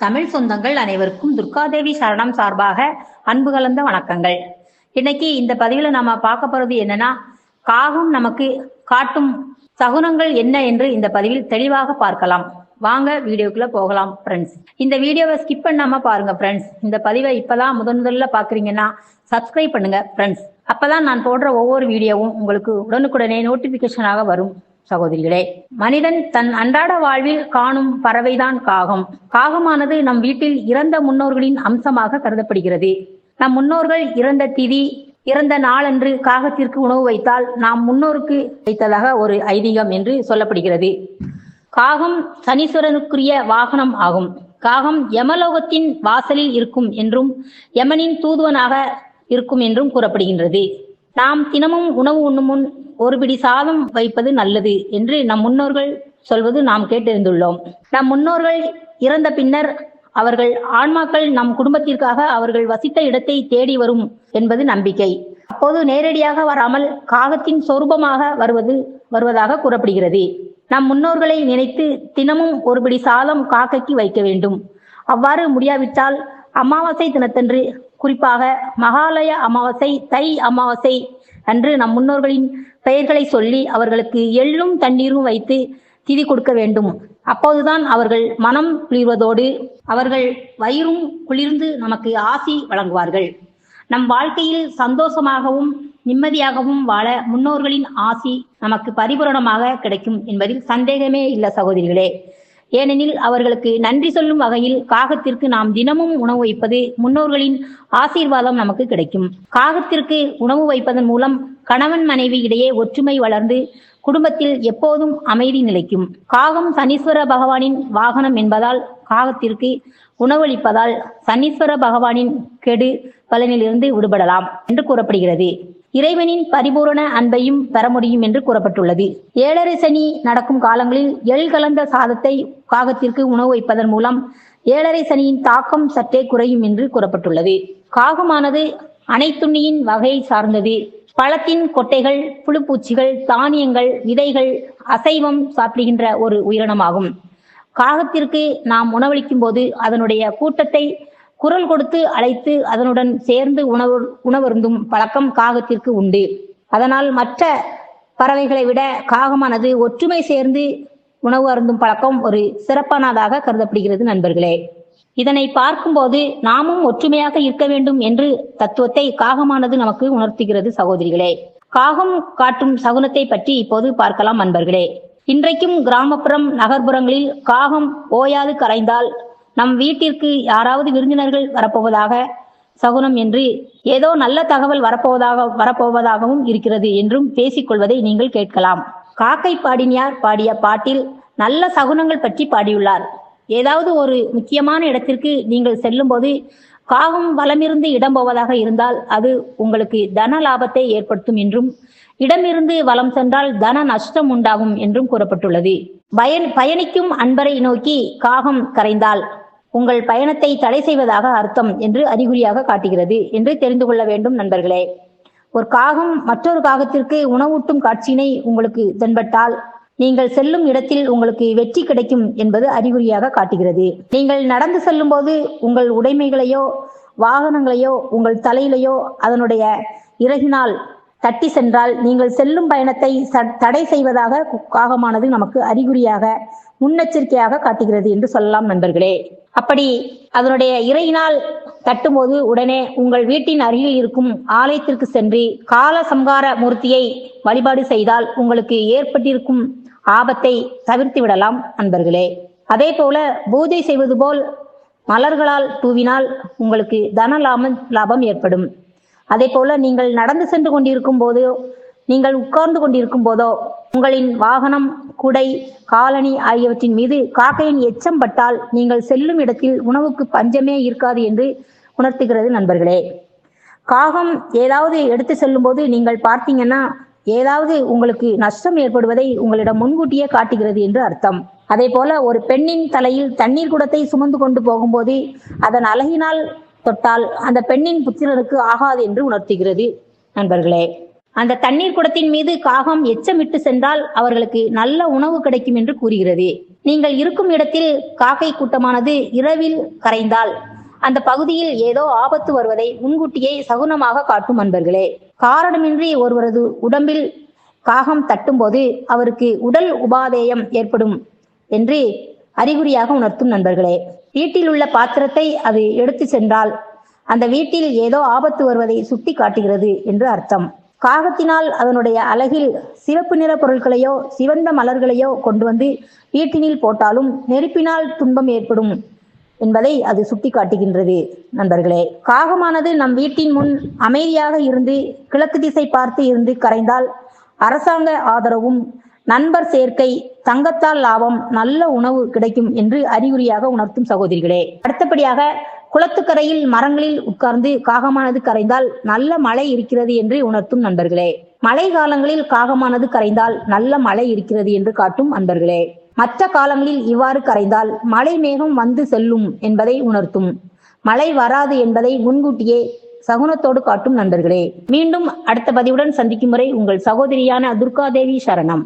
தமிழ் சொந்தங்கள் அனைவருக்கும் துர்காதேவி சரணம் சார்பாக அன்பு கலந்த வணக்கங்கள். இன்னைக்கு இந்த பதிவில் நாம பார்க்க போறது என்னன்னா காகம் நமக்கு காட்டும் சகுனங்கள் என்ன என்று இந்த பதிவில் தெளிவாக பார்க்கலாம். வாங்க வீடியோக்குள்ள போகலாம் ஃப்ரெண்ட்ஸ் இந்த வீடியோவை ஸ்கிப் பண்ணாம பாருங்க ஃப்ரெண்ட்ஸ் இந்த பதிவை இப்பதான் முதன் முதல்ல பாக்குறீங்கன்னா சப்ஸ்கிரைப் பண்ணுங்க ஃப்ரெண்ட்ஸ் அப்பதான் நான் போடுற ஒவ்வொரு வீடியோவும் உங்களுக்கு உடனுக்குடனே நோட்டிபிகேஷனாக வரும். சகோதரிகளே மனிதன் தன் அன்றாட வாழ்வில் காணும் பறவைதான் காகம். காகமானது நம் வீட்டில் இறந்த முன்னோர்களின் அம்சமாக கருதப்படுகிறது. நம் முன்னோர்கள் இறந்த திதி இறந்த நாளன்று காகத்திற்கு உணவு வைத்தால் நாம் முன்னோருக்கு வைத்ததாக ஒரு ஐதீகம் என்று சொல்லப்படுகிறது. காகம் சனீஸ்வரனுக்குரிய வாகனம் ஆகும். காகம் யமலோகத்தின் வாசலில் இருக்கும் என்றும் யமனின் தூதுவனாக இருக்கும் என்றும் கூறப்படுகின்றது. நாம் தினமும் உணவு உண்ணும் முன் ஒரு பிடி சாதம் வைப்பது நல்லது என்று நம் முன்னோர்கள் சொல்வது நாம் கேட்டிருந்துள்ளோம். நம் முன்னோர்கள் இறந்த பின்னர் அவர்கள் ஆன்மாக்கள் நம் குடும்பத்திற்காக அவர்கள் வசித்த இடத்தை தேடி வரும் என்பது நம்பிக்கை. அப்போது நேரடியாக வராமல் காகத்தின் சொரூபமாக வருவது வருவதாக கூறப்படுகிறது. நம் முன்னோர்களை நினைத்து தினமும் ஒரு பிடி சாதம் காக்கைக்கு வைக்க வேண்டும். அவ்வாறு முடியாவிட்டால் அமாவாசை தினத்தன்று குறிப்பாக மகாலய அமாவாசை தை அமாவாசை அன்று நம் முன்னோர்களின் பெயர்களை சொல்லி அவர்களுக்கு எள்ளும் தண்ணீரும் வைத்து திதி கொடுக்க வேண்டும். அப்போதுதான் அவர்கள் மனம் குளிர்வதோடு அவர்கள் வயிறும் குளிர்ந்து நமக்கு ஆசி வழங்குவார்கள். நம் வாழ்க்கையில் சந்தோஷமாகவும் நிம்மதியாகவும் வாழ முன்னோர்களின் ஆசி நமக்கு பரிபூரணமாக கிடைக்கும் என்பதில் சந்தேகமே இல்ல சகோதரிகளே. ஏனெனில் அவர்களுக்கு நன்றி சொல்லும் வகையில் காகத்திற்கு நாம் தினமும் உணவு வைப்பது முன்னோர்களின் ஆசீர்வாதம் நமக்கு கிடைக்கும். காகத்திற்கு உணவு வைப்பதன் மூலம் கணவன் மனைவி இடையே ஒற்றுமை வளர்ந்து குடும்பத்தில் எப்போதும் அமைதி நிலைக்கும். காகம் சனீஸ்வர பகவானின் வாகனம் என்பதால் காகத்திற்கு உணவளிப்பதால் சனீஸ்வர பகவானின் கெடு பலனிலிருந்து விடுபடலாம் என்று கூறப்படுகிறது. இறைவனின் பரிபூரண அன்பையும் பெற முடியும் என்று கூறப்பட்டுள்ளது. ஏழரை சனி நடக்கும் காலங்களில் எள் கலந்த சாதத்தை காகத்திற்கு உணவு வைப்பதன் மூலம் ஏழரை சனியின் தாக்கம் சற்றே குறையும் என்று கூறப்பட்டுள்ளது. காகமானது அனைத்துண்ணியின் வகையை சார்ந்தது. பழத்தின் கொட்டைகள் புழுப்பூச்சிகள் தானியங்கள் விதைகள் அசைவம் சாப்பிடுகின்ற ஒரு உயிரினமாகும். காகத்திற்கு நாம் உணவளிக்கும் போது அதனுடைய கூட்டத்தை குரல் கொடுத்து அழைத்து அதனுடன் சேர்ந்து உணவு உணவருந்தும் பழக்கம் காகத்திற்கு உண்டு. அதனால் மற்ற பறவைகளை விட காகமானது ஒற்றுமை சேர்ந்து உணவு அருந்தும் பழக்கம் ஒரு சிறப்பானதாக கருதப்படுகிறது நண்பர்களே. இதனை பார்க்கும்போது நாமும் ஒற்றுமையாக இருக்க வேண்டும் என்று தத்துவத்தை காகமானது நமக்கு உணர்த்துகிறது சகோதரிகளே. காகம் காட்டும் சகுனத்தை பற்றி இப்போது பார்க்கலாம் நண்பர்களே. இன்றைக்கும் கிராமப்புறம் நகர்ப்புறங்களில் காகம் ஓயாது கரைந்தால் நம் வீட்டிற்கு யாராவது விருந்தினர்கள் வரப்போவதாக சகுனம் என்று ஏதோ நல்ல தகவல் வரப்போவதாக வரப்போவதாகவும் இருக்கிறது என்றும் பேசிக்கொள்வதை நீங்கள் கேட்கலாம். காக்கை பாடினியார் பாடிய பாட்டில் நல்ல சகுனங்கள் பற்றி பாடியுள்ளார். ஏதாவது ஒரு முக்கியமான இடத்திற்கு நீங்கள் செல்லும்போது காகம் வலமிருந்து இடம் போவதாக இருந்தால் அது உங்களுக்கு தன லாபத்தை ஏற்படுத்தும் என்றும் இடமிருந்து வலம் சென்றால் தன நஷ்டம் உண்டாகும் என்றும் கூறப்பட்டுள்ளது. பயன் பயணிக்கும் அன்பரை நோக்கி காகம் கரைந்தால் உங்கள் பயணத்தை தடை செய்வதாக அர்த்தம் என்று அறிகுறியாக காட்டுகிறது என்று தெரிந்து கொள்ள வேண்டும் நண்பர்களே. ஒரு காகம் மற்றொரு காகத்திற்கு உணவூட்டும் காட்சியினை உங்களுக்கு தென்பட்டால் நீங்கள் செல்லும் இடத்தில் உங்களுக்கு வெற்றி கிடைக்கும் என்பது அறிகுறியாக காட்டுகிறது. நீங்கள் நடந்து செல்லும் போது உங்கள் உடைமைகளையோ வாகனங்களையோ உங்கள் தலையிலையோ அதனுடைய இறகினால் தட்டி சென்றால் நீங்கள் செல்லும் பயணத்தை தடை செய்வதாக காகமானது நமக்கு அறிகுறியாக முன்னெச்சரிக்கையாக காட்டுகிறது என்று சொல்லலாம் நண்பர்களே. அப்படி அதனுடைய இறையினால் தட்டும்போது உடனே உங்கள் வீட்டின் அருகில் இருக்கும் ஆலயத்திற்கு சென்று கால சம்கார மூர்த்தியை வழிபாடு செய்தால் உங்களுக்கு ஏற்பட்டிருக்கும் ஆபத்தை தவிர்த்து விடலாம் நண்பர்களே. அதே போல பூஜை செய்வது போல் மலர்களால் தூவினால் உங்களுக்கு தன லாபம் லாபம் ஏற்படும். அதே போல நீங்கள் நடந்து சென்று கொண்டிருக்கும் போது நீங்கள் உட்கார்ந்து கொண்டிருக்கும் போதோ உங்களின் வாகனம் குடை காலனி ஆகியவற்றின் மீது காக்கையின் எச்சம் பட்டால் நீங்கள் செல்லும் இடத்தில் உணவுக்கு பஞ்சமே இருக்காது என்று உணர்த்துகிறது நண்பர்களே. காகம் ஏதாவது எடுத்து செல்லும் போது நீங்கள் பார்த்தீங்கன்னா ஏதாவது உங்களுக்கு நஷ்டம் ஏற்படுவதை உங்களிடம் முன்கூட்டியே காட்டுகிறது என்று அர்த்தம். அதே போல ஒரு பெண்ணின் தலையில் தண்ணீர் குடத்தை சுமந்து கொண்டு போகும்போது அதன் அழகினால் தொட்டால் அந்த பெண்ணின் புத்திரனுக்கு ஆகாது என்று உணர்த்துகிறது நண்பர்களே. அந்த தண்ணீர் குடத்தின் மீது காகம் எச்சமிட்டு சென்றால் அவர்களுக்கு நல்ல உணவு கிடைக்கும் என்று கூறுகிறது. நீங்கள் இருக்கும் இடத்தில் காக்கை கூட்டமானது இரவில் கரைந்தால் அந்த பகுதியில் ஏதோ ஆபத்து வருவதை முன்கூட்டியே சகுனமாக காட்டும் அன்பர்களே. காரணமின்றி ஒருவரது உடம்பில் காகம் தட்டும்போது அவருக்கு உடல் உபாதேயம் ஏற்படும் என்று அறிகுறியாக உணர்த்தும் நண்பர்களே. வீட்டில் உள்ள பாத்திரத்தை அது எடுத்து சென்றால் அந்த வீட்டில் ஏதோ ஆபத்து வருவதை சுட்டி காட்டுகிறது என்று அர்த்தம். காகத்தினால் அதனுடைய அழகில் சிவப்பு நிற பொருட்களையோ சிவந்த மலர்களையோ கொண்டு வந்து வீட்டினில் போட்டாலும் நெருப்பினால் துன்பம் ஏற்படும் என்பதை அது சுட்டி காட்டுகின்றது நண்பர்களே காகமானது நம் வீட்டின் முன் அமைதியாக இருந்து கிழக்கு திசை பார்த்து இருந்து கரைந்தால் அரசாங்க ஆதரவும் நண்பர் சேர்க்கை தங்கத்தால் லாபம் நல்ல உணவு கிடைக்கும் என்று அறிகுறியாக உணர்த்தும் சகோதரிகளே. அடுத்தபடியாக குளத்துக்கரையில் மரங்களில் உட்கார்ந்து காகமானது கரைந்தால் நல்ல மழை இருக்கிறது என்று உணர்த்தும் நண்பர்களே. மழை காலங்களில் காகமானது கரைந்தால் நல்ல மழை இருக்கிறது என்று காட்டும் அன்பர்களே. மற்ற காலங்களில் இவ்வாறு கரைந்தால் மழை மேகம் வந்து செல்லும் என்பதை உணர்த்தும். மழை வராது என்பதை முன்கூட்டியே சகுனத்தோடு காட்டும் நண்பர்களே. மீண்டும் அடுத்த பதிவுடன் சந்திக்கும் முறை உங்கள் சகோதரியான துர்காதேவி சரணம்.